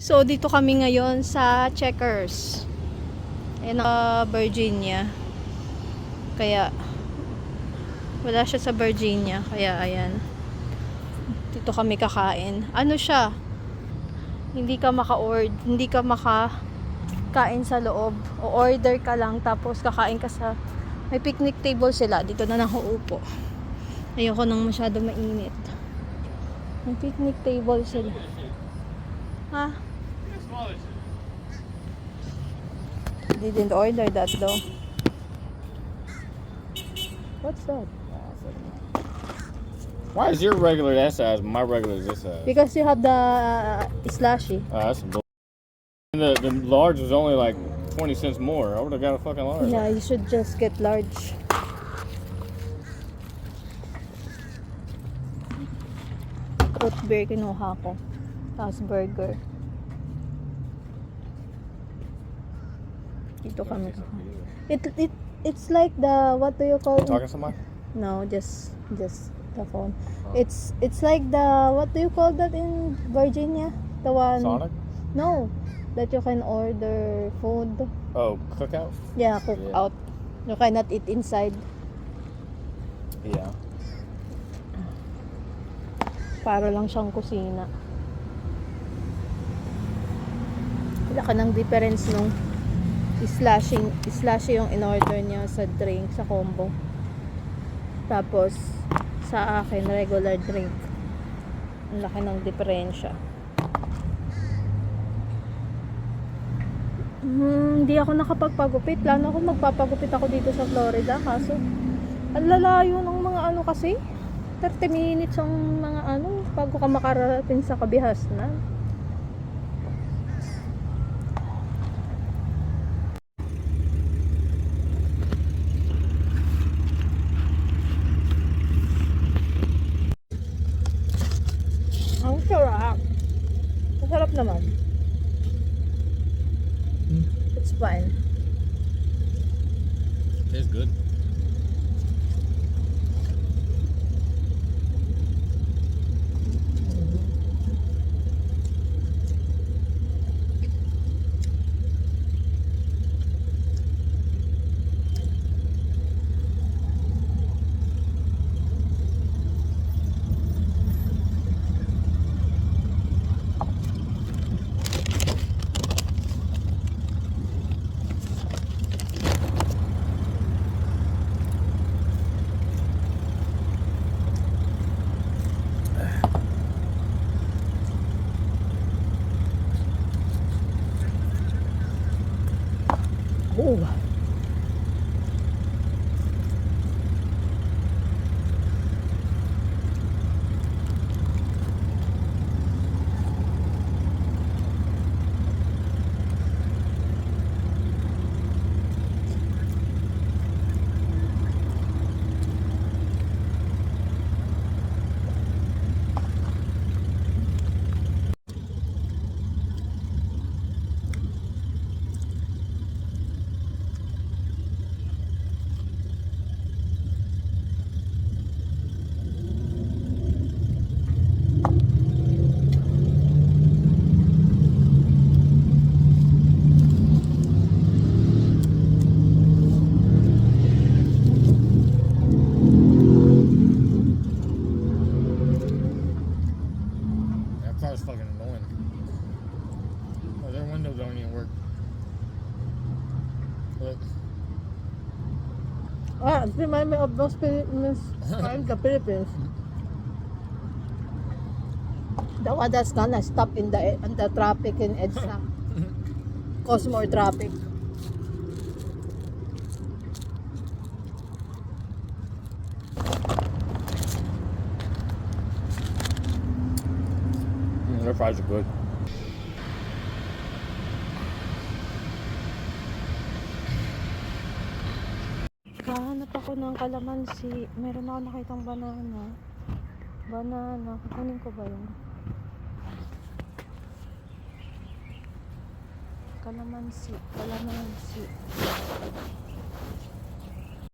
So, dito kami ngayon sa Checkers. Ayan, uh, Virginia. Kaya, wala siya sa Virginia. Kaya, ayan. Dito kami kakain. Ano siya? Hindi ka maka-order, hindi ka maka-kain sa loob. O order ka lang, tapos kakain ka sa... May picnic table sila. Dito na lang ako upo. Ayoko nang masyado mainit. May picnic table sila. Ha? Didn't order that though. What's that? Why is your regular that size? My regular is this size. Because you have the uh, slushy. Oh, that's bull. The the large was only like twenty cents more. I would have got a fucking large. Yeah, you should just get large. Root beer kinuha ko. Tapos burger. Dito kami. It, it, it's like the, what do you call Talking to somebody? No, just just the phone. It's it's like the what do you call that in Virginia? The one Sonic? No, that you can order food. Oh, cookout? Yeah, cook Yeah. You cannot eat inside. Yeah. Para lang siyang kusina. Wala ka ng difference nung slashing, slash yung in-order niya sa drink, sa combo. Tapos, sa akin, regular drink. Ang laki ng diferensya. Hmm, hindi ako nakapagpagupit. Plano ako magpapagupit ako dito sa Florida. Kaso, ang lalayo ng mga ano kasi. 30 minutes ang mga ano, bago ka makarating sa kabihasnan. Ang Naman. Hmm. It's fine. Tastes good. Oh. Ah, it remind me of those Philippines in the Philippines. The one that's gonna stop in the in the traffic in EDSA. Cause more traffic. Mm, their fries are good. Ako ng kalamansi. Meron ako nakitang banana. Banana. Kukunin ko ba yun? Kalamansi. Kalamansi.